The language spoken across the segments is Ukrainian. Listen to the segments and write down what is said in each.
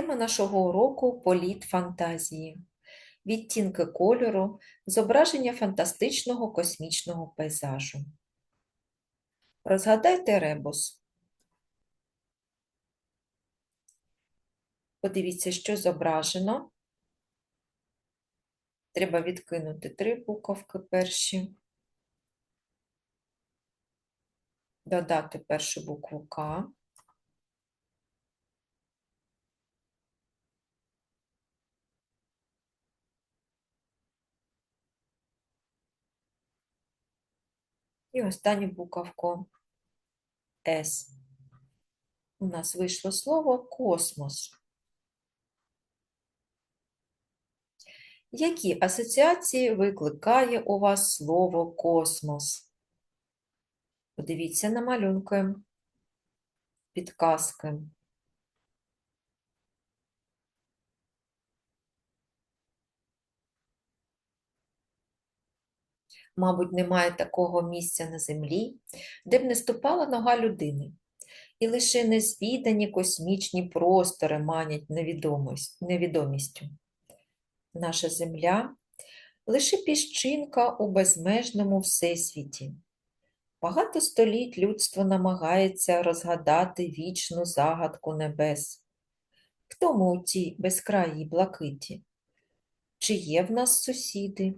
Тема нашого уроку політ фантазії. Відтінки кольору, зображення фантастичного космічного пейзажу. Розгадайте ребус. Подивіться, що зображено. Треба відкинути три буковки перші. Додати першу букву К. І останню буковку С. У нас вийшло слово космос. Які асоціації викликає у вас слово космос? Подивіться на малюнки, підказки. Мабуть, немає такого місця на землі, де б не ступала нога людини, і лише незвідані космічні простори манять невідомістю. Наша земля лише піщинка у безмежному всесвіті. Багато століть людство намагається розгадати вічну загадку небес. Хто ми у тій безкраїй блакиті? Чи є в нас сусіди?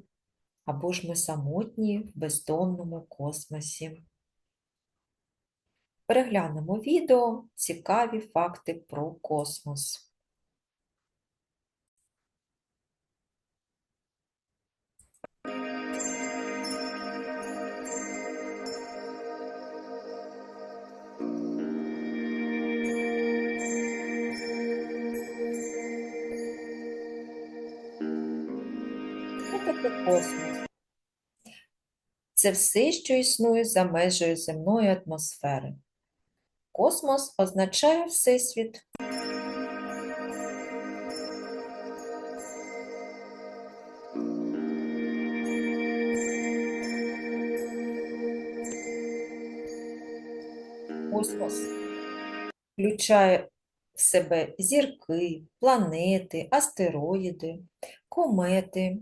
Або ж ми самотні в бездонному космосі? Переглянемо відео цікаві факти про космос. Таке космос? Це все, що існує за межею земної атмосфери. Космос означає Всесвіт. Космос включає в себе зірки, планети, астероїди, комети,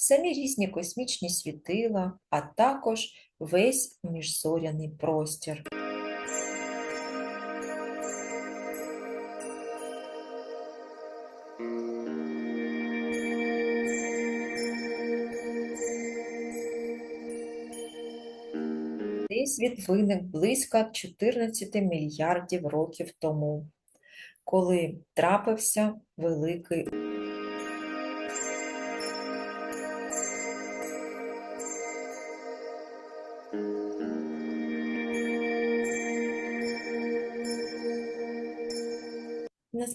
самі різні космічні світила, а також весь міжзоряний простір. Всесвіт виник близько 14 мільярдів років тому, коли трапився великий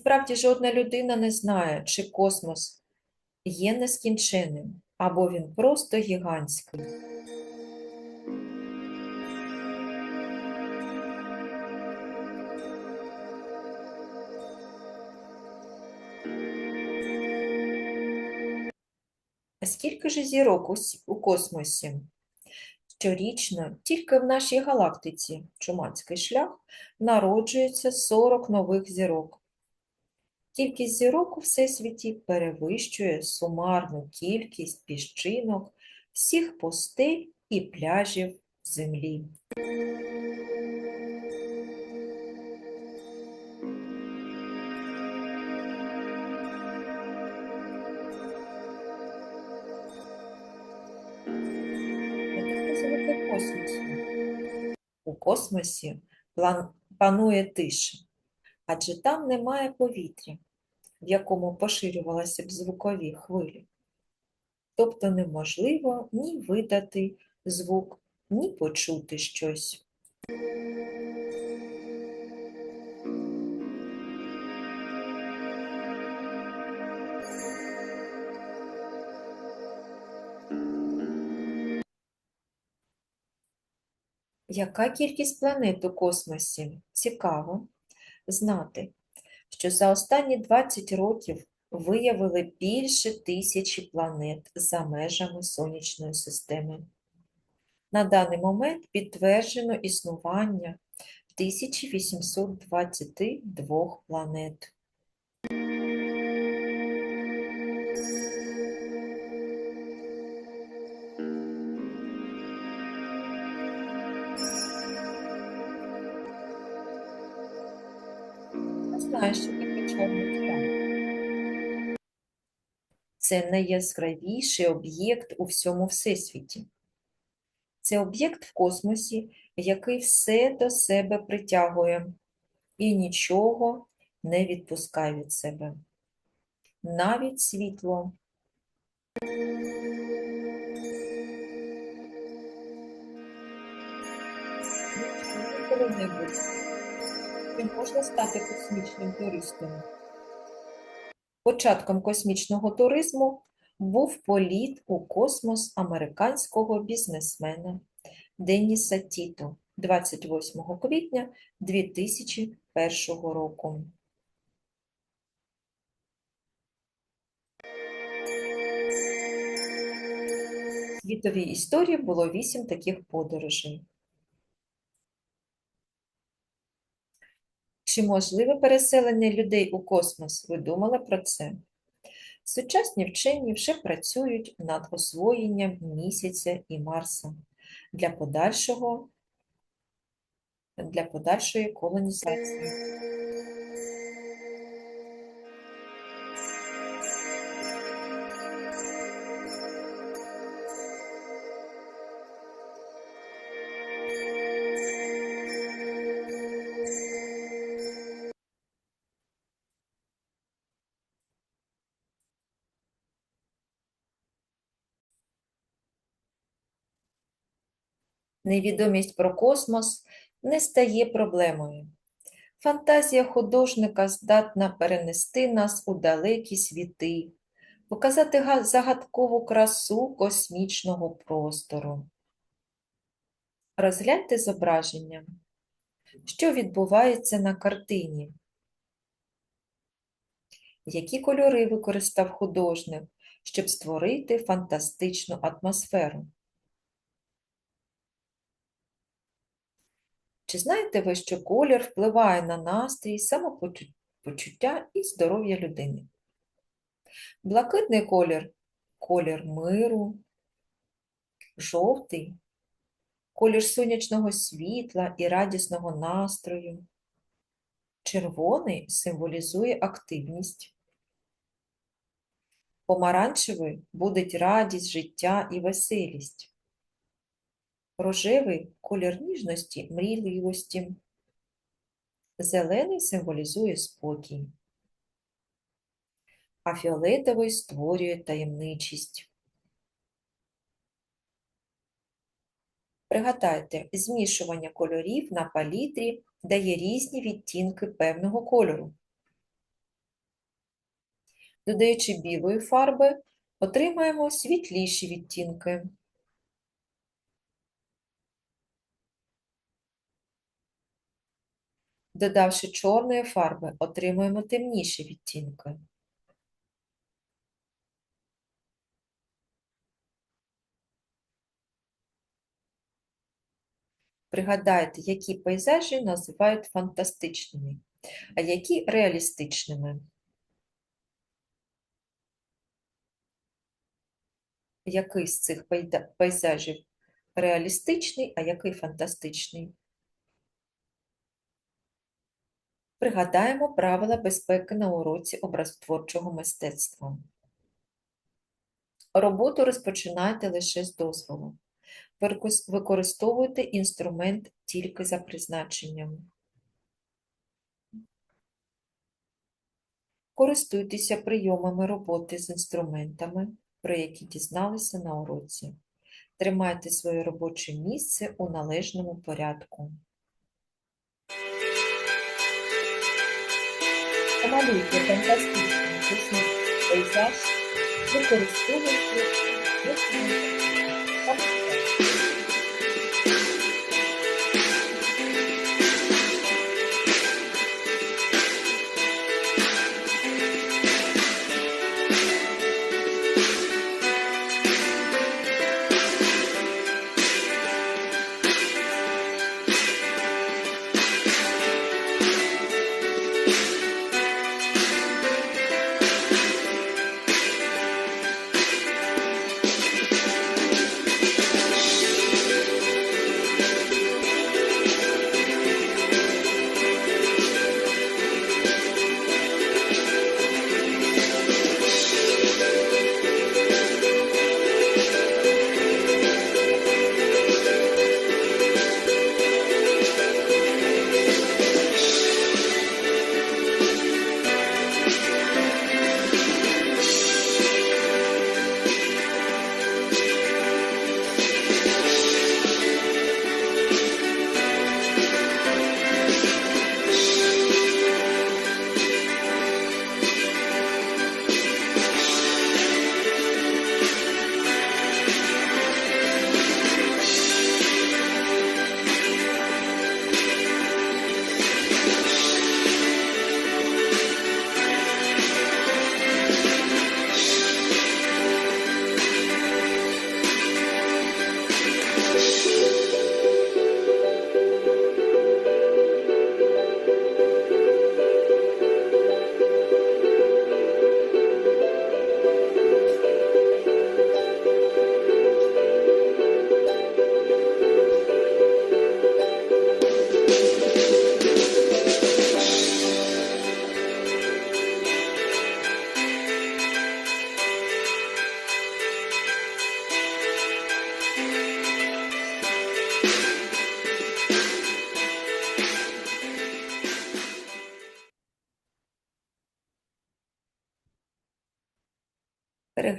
Насправді жодна людина не знає, чи космос є нескінченним, або він просто гігантський. Скільки ж зірок у космосі? Щорічно тільки в нашій галактиці Чумацький шлях народжується 40 нових зірок. Кількість зірок у Всесвіті перевищує сумарну кількість піщинок всіх пустель і пляжів Землі. У космосі панує тиша, адже там немає повітря, в якому поширювалися б звукові хвилі. Тобто неможливо ні видати звук, ні почути щось. Яка кількість планет у космосі? Цікаво знати, що за останні 20 років виявили більше тисячі планет за межами Сонячної системи. На даний момент підтверджено існування 1822 планет. Це найяскравіший об'єкт у всьому всесвіті. Це об'єкт в космосі, який все до себе притягує і нічого не відпускає від себе. Навіть світло. Коли-небудь. Чи можна стати космічним туристом? Початком космічного туризму був політ у космос американського бізнесмена Денніса Тіто 28 квітня 2001 року. Світовій історії було вісім таких подорожей. Чи можливе переселення людей у космос? Ви думали про це? Сучасні вчені вже працюють над освоєнням місяця і Марса для подальшого для подальшої колонізації. Невідомість про космос не стає проблемою. Фантазія художника здатна перенести нас у далекі світи, показати загадкову красу космічного простору. Розгляньте зображення. Що відбувається на картині? Які кольори використав художник, щоб створити фантастичну атмосферу? Чи знаєте ви, що колір впливає на настрій, самопочуття і здоров'я людини? Блакитний колір колір миру, жовтий колір сонячного світла і радісного настрою. Червоний символізує активність. Помаранчевий будить радість, життя і веселість. Рожевий колір ніжності, мрійливості. Зелений символізує спокій, а фіолетовий створює таємничість. Пригадайте, змішування кольорів на палітрі дає різні відтінки певного кольору. Додаючи білої фарби, отримаємо світліші відтінки. Додавши чорної фарби, отримуємо темніші відтінки. Пригадайте, які пейзажі називають фантастичними, а які реалістичними. Який з цих пейзажів реалістичний, а який фантастичний? Пригадаємо правила безпеки на уроці образотворчого мистецтва. Роботу розпочинайте лише з дозволу. Використовуйте інструмент тільки за призначенням. Користуйтеся прийомами роботи з інструментами, про які дізналися на уроці. Тримайте своє робоче місце у належному порядку. Помалюйте фантастичні пісні пейзаж, використовуючи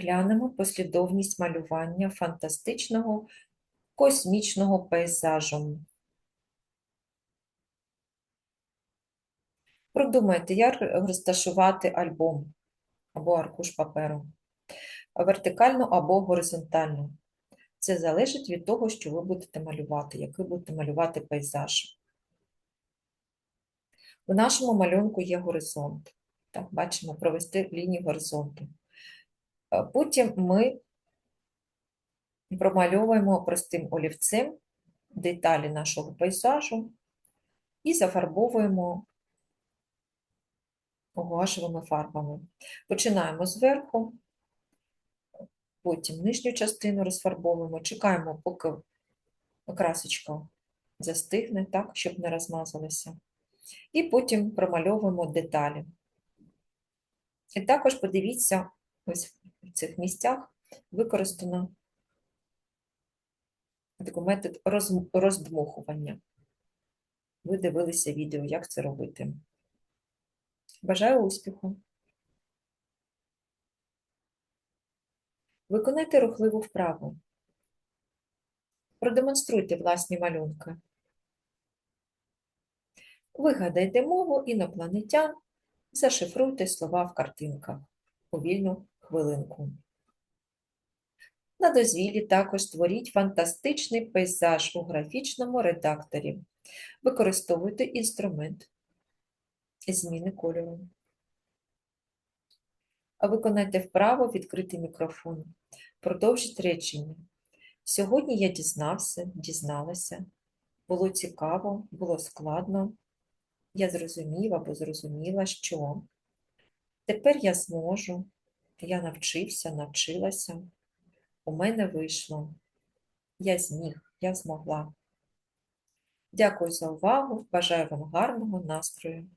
Переглянемо послідовність малювання фантастичного космічного пейзажу. Продумайте, як розташувати альбом або аркуш паперу. Вертикально або горизонтально. Це залежить від того, що ви будете малювати, який будете малювати пейзаж. У нашому малюнку є горизонт. Так, бачимо, провести лінію горизонту. Е, Потім ми промальовуємо простим олівцем деталі нашого пейзажу і зафарбовуємо гуашевими фарбами. Починаємо зверху, потім нижню частину розфарбовуємо, чекаємо, поки красочка застигне, так, щоб не розмазалася. І потім промальовуємо деталі. І також подивіться, ось цих місцях використано такий метод роздмухування. Ви дивилися відео, як це робити. Бажаю успіху! Виконайте рухливу вправу. Продемонструйте власні малюнки. Вигадайте мову інопланетян, зашифруйте слова в картинках у вільну хвилинку. На дозвіллі також створіть фантастичний пейзаж у графічному редакторі. Використовуйте інструмент зміни кольору. Виконайте вправо відкритий мікрофон. Продовжіть речення. Сьогодні я дізнався, дізналася. Було цікаво, було складно. Я зрозумів або зрозуміла, що тепер я зможу, я навчився, навчилася. У мене вийшло. Я зміг, я змогла. Дякую за увагу. Бажаю вам гарного настрою.